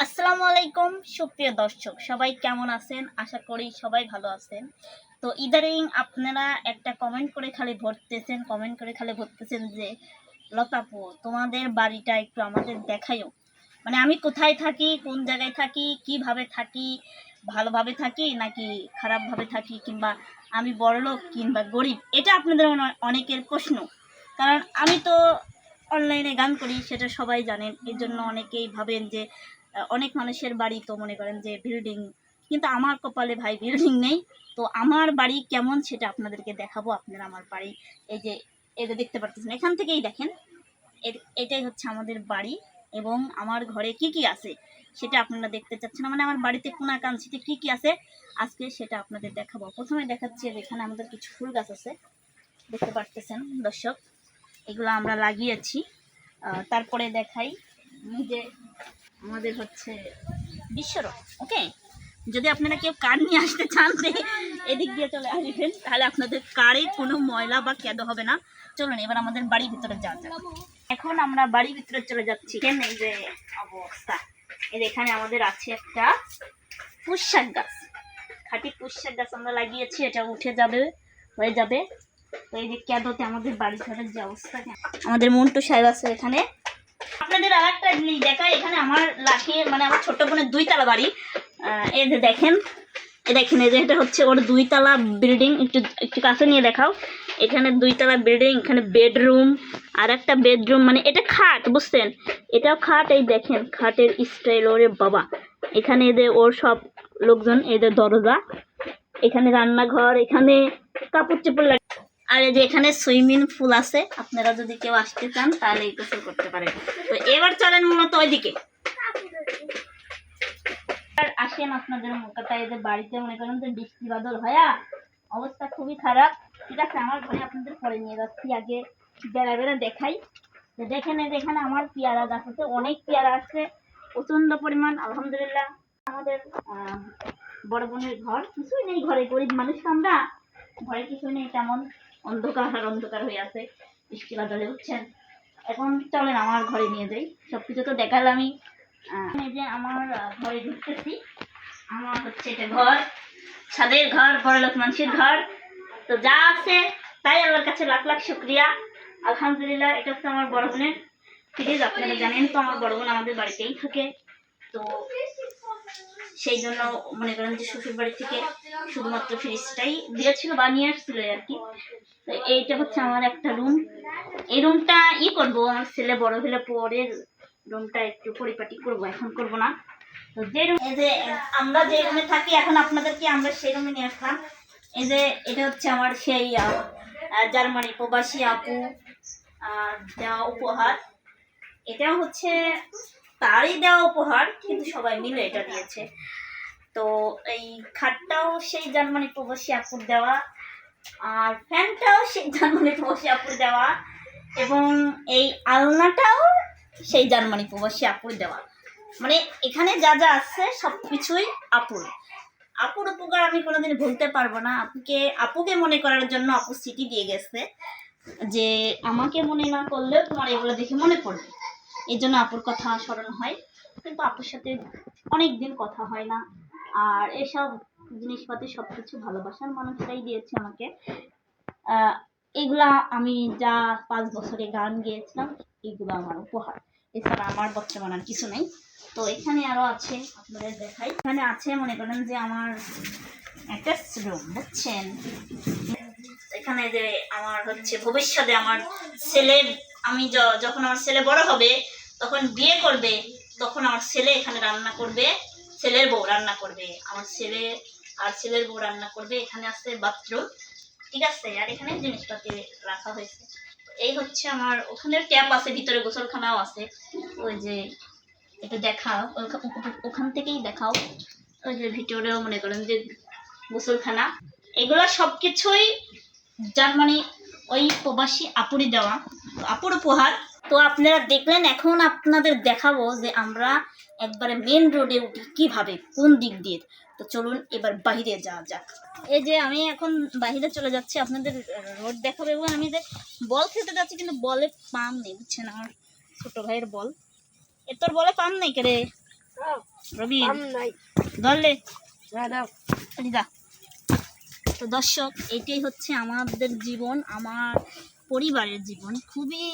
আসসালামু আলাইকুম, সুপ্রিয় দর্শক, সবাই কেমন আছেন? আশা করি সবাই ভালো আছেন। তো ইদারিং আপনারা একটা কমেন্ট করে খালি ভরতেছেন কমেন্ট করে খালি ভরতেছেন যে, লতাপু, তোমাদের বাড়িটা একটু আমাদের দেখাইও মানে আমি কোথায় থাকি, কোন জায়গায় থাকি, কীভাবে থাকি, ভালোভাবে থাকি নাকি খারাপভাবে থাকি কিংবা আমি বড়লোক কিংবা গরিব? এটা আপনাদের অনে- অনেকের প্রশ্ন। কারণ আমি তো অনলাইনে গান করি, সেটা সবাই জানেন। এর জন্য অনেকেই ভাবেন যে অনেক মানুষের বাড়ি তো মনে করেন যে বিল্ডিং কিন্তু আমার কপালে ভাই বিল্ডিং নেই। তো আমার বাড়ি কেমন সেটা আপনাদেরকে দেখাবো, আপনারা আমার বাড়ি, এই যে এটা দেখতে পারতেছেন। এখান থেকেই দেখেন এটাই হচ্ছে আমাদের বাড়ি এবং আমার ঘরে কি কি আছে সেটা আপনারা দেখতে চাচ্ছেন। মানে আমার বাড়িতে কোনা কাঞ্চিতে কি কি আছে আজকে সেটা আপনাদের দেখাবো। প্রথমে দেখাচ্ছি এখানে আমাদের কিছু ফুল গাছ আছে। দেখতে পারতেছেন, দর্শক, এগুলো আমরা লাগিয়েছি। তারপরে দেখাই যে আমাদের হচ্ছে বিশ্বরথ ওকে যদি আপনারা কেউ কার নিয়ে আসতে চান, এদিক দিয়ে চলে আসবেন, তাহলে আপনাদের কারে কোনো ময়লা বা কেদো হবে না। চলুন, এবার আমাদের বাড়ির ভিতরে যাওয়া যাক। এখন আমরা বাড়ির ভিতরে চলে যাচ্ছি। কেন এই যে অবস্থা। এর এখানে আমাদের আছে একটা পুষ্যাক গাছ। খাঁটি পুষ্যাক গাছ আমরা লাগিয়েছি, এটা উঠে যাবে, হয়ে যাবে। তো এই যে কেদোতে আমাদের বাড়ি ঘরের যে অবস্থা, আমাদের মন্টু সাহেব আছে এখানে। আপনাদের আর একটা জিনিস দেখাই, এখানে আমার লাঠি মানে আমার ছোট্ট বোনের দুই তালা বাড়ি। যে দেখেন এ দেখেন, এই যে এটা হচ্ছে ওর দুই তালা বিল্ডিং একটু একটু কাছে নিয়ে দেখাও। এখানে দুই তালা বিল্ডিং এখানে বেডরুম আর একটা বেডরুম মানে এটা খাট, বুঝছেন? এটাও খাট, এই দেখেন, খাটের স্টাইল ওরে বাবা। এখানে এদের ওর সব লোকজন এদের দরজা। এখানে রান্নাঘর, এখানে কাপড় চোপড় আর এই যে এখানে সুইমিং পুল আছে, আপনারা যদি কেউ আসতে চান, তাহলে এই গোসল করতে পারেন। তো এবার চলেন মূলত ওইদিকে। আসেন আপনাদের মোকাটা এদের বাড়িতে মনে করেন যে বৃষ্টি বাদল হয়া অবস্থা খুবই খারাপ। ঠিক আছে, আমার ঘরে আপনাদের পরে নিয়ে যাচ্ছি। আগে বেড়া বেড়া দেখাই। দেখেন এই যে এখানে আমার পেয়ারা গাছ আছে, অনেক পেয়ারা আছে প্রচণ্ড পরিমাণ, আলহামদুলিল্লাহ। আমাদের বড় বোনের ঘর, কিছুই নেই ঘরে, গরিব মানুষ আমরা। ঘরে কিছুই নেই তেমন। অন্ধকার আর অন্ধকার হয়ে আছে। বৃষ্টি বাদলে উঠছেন এখন চলেন আমার ঘরে নিয়ে যাই। সব কিছু তো দেখালামই। এই যে আমার ঘরে ঢুকতেছি। আমার হচ্ছে এটা ঘর। ছাদের ঘর, বড় লোক মানুষের ঘর। তো যা আছে, তাই আল্লাহর কাছে লাখ লাখ শুক্রিয়া। আলহামদুলিল্লাহ, এটা হচ্ছে আমার বড় বোনের। ফ্রিজ আপনারা জানেন তো, আমার বড় বোন আমাদের বাড়িতেই থাকে। তো সেই জন্য মনে করেন যে শ্বশুর বাড়ি থেকে শুধুমাত্র ফ্রিজটাই দিয়েছিল, বানিয়ে আসছিল আর কি তো এইটা হচ্ছে আমার একটা রুম এই রুমটা ই করব, আমার ছেলে বড় হলে পরে রুমটা একটু পরিপাটি করব, এখন করব না। তো যে room- এই যে আমরা যে রুমে থাকি, এখন আপনাদেরকে আমরা সেই রুমে নিয়ে আসলাম। এই যে এটা হচ্ছে আমার সেই জার্মানি প্রবাসী আপু দেওয়া উপহার। এটাও হচ্ছে তারই দেওয়া উপহার কিন্তু সবাই মিলে এটা দিয়েছে। তো এই খাটটাও সেই জার্মানি প্রবাসী আপুর দেওয়া আর ফ্যানটাও সেই জার্মানি প্রবাসী আপুর দেওয়া এবং এই আলনাটাও সেই জার্মানি প্রবাসী আপুর দেওয়া। মানে এখানে যা যা আছে সব কিছুই আপুর। আপুর উপকার আমি কোনোদিন ভুলতে পারব না। আপুকে আপুকে মনে করার জন্য আপু সিটি দিয়ে গেছে যে আমাকে মনে না করলেও তোমার এগুলো দেখে মনে পড়বে। এই জন্য আপুর কথা স্মরণ হয়। কিন্তু আপুর সাথে অনেক দিন কথা হয় না। আর এসব জিনিসপাতি সব কিছু ভালোবাসার মানুষটাই দিয়েছে আমাকে। এগুলা আমি যা পাঁচ বছরে গান গেয়েছিলাম, এগুলো আমার উপহার। এছাড়া আমার বর্তমান আর কিছু নেই। তো এখানে আরও আছে, আপনাদের দেখাই। এখানে আছে, মনে করেন যে আমার একটা রুম বুঝছেন? এখানে যে আমার হচ্ছে ভবিষ্যতে আমার ছেলে আমি যখন আমার ছেলে বড় হবে, তখন বিয়ে করবে, তখন আমার ছেলে এখানে রান্না করবে, ছেলের বউ রান্না করবে। আমার ছেলে আর ছেলের বউ রান্না করবে, এখানে আছে বাথরুম ঠিক আছে? আর এখানে জিনিসপাতি রাখা হয়েছে। এই হচ্ছে আমার ওখানে ট্যাপ আছে, ভিতরে গোসলখানাও আছে। ওই যে একটু দেখাও ওখান থেকেই দেখাও। ওই যে ভিতরেও মনে করেন যে গোসলখানা। এগুলো সব কিছুই জার্মানি ওই প্রবাসী আপুরি দেওয়া। আপুর উপহার। তো আপনারা দেখলেন এখন আপনাদের দেখাবো যে আমরা একবারে মেন রোডে উঠি কীভাবে কোন দিক দিয়ে। তো চলুন এবার বাইরে যাওয়া যাক। এই যে আমি এখন বাইরে চলে যাচ্ছি আপনাদের রোড দেখাবো এবং আমি যে বল খেলতে যাচ্ছি কিন্তু বলে পাম নেই বুঝছেন আমার ছোট ভাইয়ের বল এ তোর বলে পাম নেই কে রে? রবি ধরলে তো দর্শক এটাই হচ্ছে আমাদের জীবন আমার পরিবারের জীবন। খুবই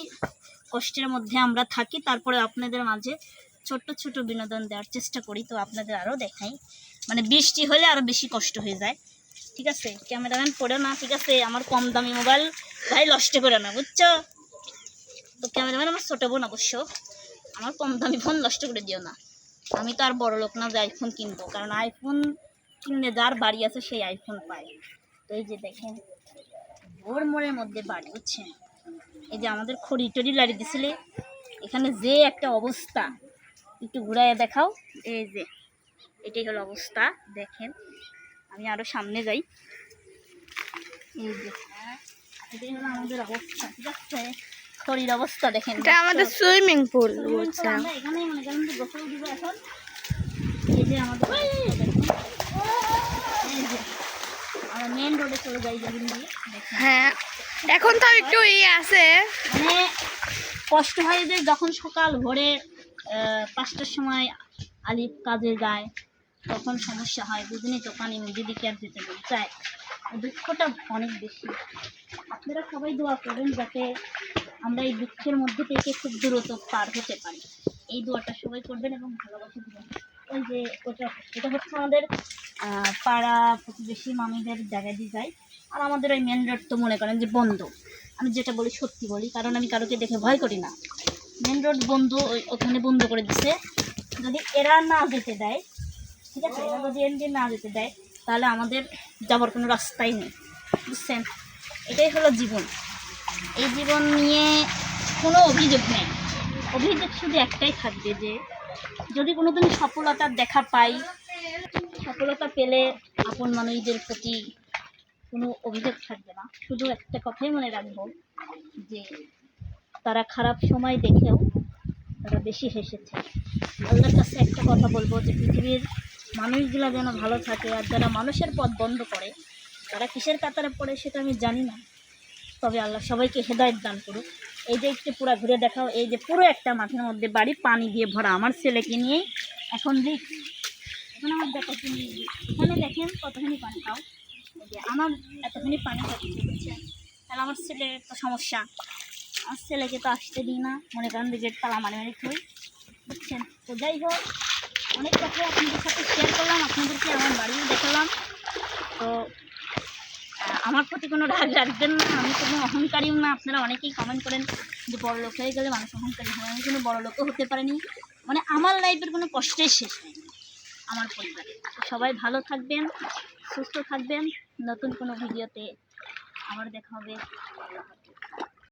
কষ্টের মধ্যে আমরা থাকি। তারপরে আপনাদের মাঝে ছোট্ট ছোট বিনোদন দেওয়ার চেষ্টা করি। তো আপনাদের আরও দেখাই। মানে বৃষ্টি হলে আরও বেশি কষ্ট হয়ে যায়। ঠিক আছে? ক্যামেরাম্যান, পড়ে না, ঠিক আছে? আমার কম দামি মোবাইল। ভাই, নষ্ট করে না, বুঝছ? তো ক্যামেরাম্যান আমার ছোটো বোন অবশ্য। আমার কম দামি ফোন নষ্ট করে দিও না। আমি তো আর বড় লোক না যে আইফোন কিনবো। কারণ আইফোন কিনলে যার বাড়ি আছে, সেই আইফোন পায়। তো এই যে দেখেন। ভোর মোড়ের মধ্যে বাড়ি বুঝছেন? এই যে আমাদের খড়ি টড়ি লাড়ি দিছিলে এখানে যে একটা অবস্থা একটু ঘুরাইয়া দেখাও। এই যে এটাই হলো অবস্থা দেখেন। আমি আরও সামনে যাই। এই যে এটাই হলো আমাদের অবস্থা ঠিক আছে? খড়ির অবস্থা দেখেন এটা আমাদের সুইমিং পুল মনে করেন গোসল দিব এখন। এই যে আমাদের মেন রোডে চলে যাই যেদিন দিয়ে। হ্যাঁ এখন তো একটু ইয়ে আছে। মানে কষ্ট হয় যে যখন সকাল ভোরে পাঁচটার সময় আলিফ কাজে যায় তখন সমস্যা হয় তো পানি দিদিকে আর যেতে বলি চায় দুঃখটা অনেক বেশি। আপনারা সবাই দোয়া করবেন যাতে আমরা এই দুঃখের মধ্যে থেকে খুব দ্রুত পার হতে পারি। এই দোয়াটা সবাই করবেন এবং ভালোবাসা দিবেন। ওই যে ওটা এটা হচ্ছে আমাদের পাড়া প্রতিবেশী মামিদের জায়গায় দিয়ে যায় আর আমাদের ওই মেন রোড তো মনে করেন যে বন্ধ। আমি যেটা বলি সত্যি বলি, কারণ আমি কারোকে দেখে ভয় করি না। মেন রোড বন্ধ, ওই ওখানে বন্ধ করে দিছে। যদি এরা না যেতে দেয়, ঠিক আছে? এরা যদি এনডি না যেতে দেয়, তাহলে আমাদের যাবার কোনো রাস্তাই নেই। বুঝছেন? এটাই হলো জীবন। এই জীবন নিয়ে কোনো অভিযোগ নেই। অভিযোগ শুধু একটাই থাকবে যে, যদি কোনোদিন সফলতার দেখা পাই সফলতা পেলে আপন মানুষদের প্রতি কোনো অভিযোগ থাকবে না। শুধু একটা কথাই মনে রাখব যে, তারা খারাপ সময় দেখেও তারা বেশি হেসেছে। আল্লাহর কাছে একটা কথা বলব যে, পৃথিবীর মানুষগুলো যেন ভালো থাকে আর যারা মানুষের পথ বন্ধ করে, তারা কিসের কাতারে পড়ে সেটা আমি জানি না। তবে আল্লাহ সবাইকে হেদায়ত দান করুক। এই যে একটু পুরো ঘুরে দেখাও, এই যে পুরো একটা মাঠের মধ্যে বাড়ি পানি দিয়ে ভরা। আমার ছেলেকে নিয়েই এখন রিক্স এখন আমার দেখাচ্ছি এখানে দেখেন কতখানি পানি খাও। যে আমার এতখানি পানি বুঝছেন তাহলে আমার ছেলে তো সমস্যা। আমার ছেলেকে তো আসতে দিই না। মনে করেন গেট তালা মানে মানে থই বুঝছেন? তো যাই হোক, অনেক কথা আপনাদের সাথে শেয়ার করলাম, আপনাদেরকে আমার বাড়িও দেখালাম। তো আমার প্রতি কোনো রাগ রাখবেন না, আমি কোনো অহংকারীও না। আপনারা অনেকেই কমেন্ট করেন যে বড় লোক হয়ে গেলে মানুষ অহংকারী হয় আমি কোনো বড় লোকও হতে পারিনি। মানে আমার লাইফের কোনো কষ্টের শেষ নেই। আমার পরিবারে সবাই ভালো থাকবেন সুস্থ থাকবেন নতুন কোনো ভিডিওতে আবার দেখা হবে।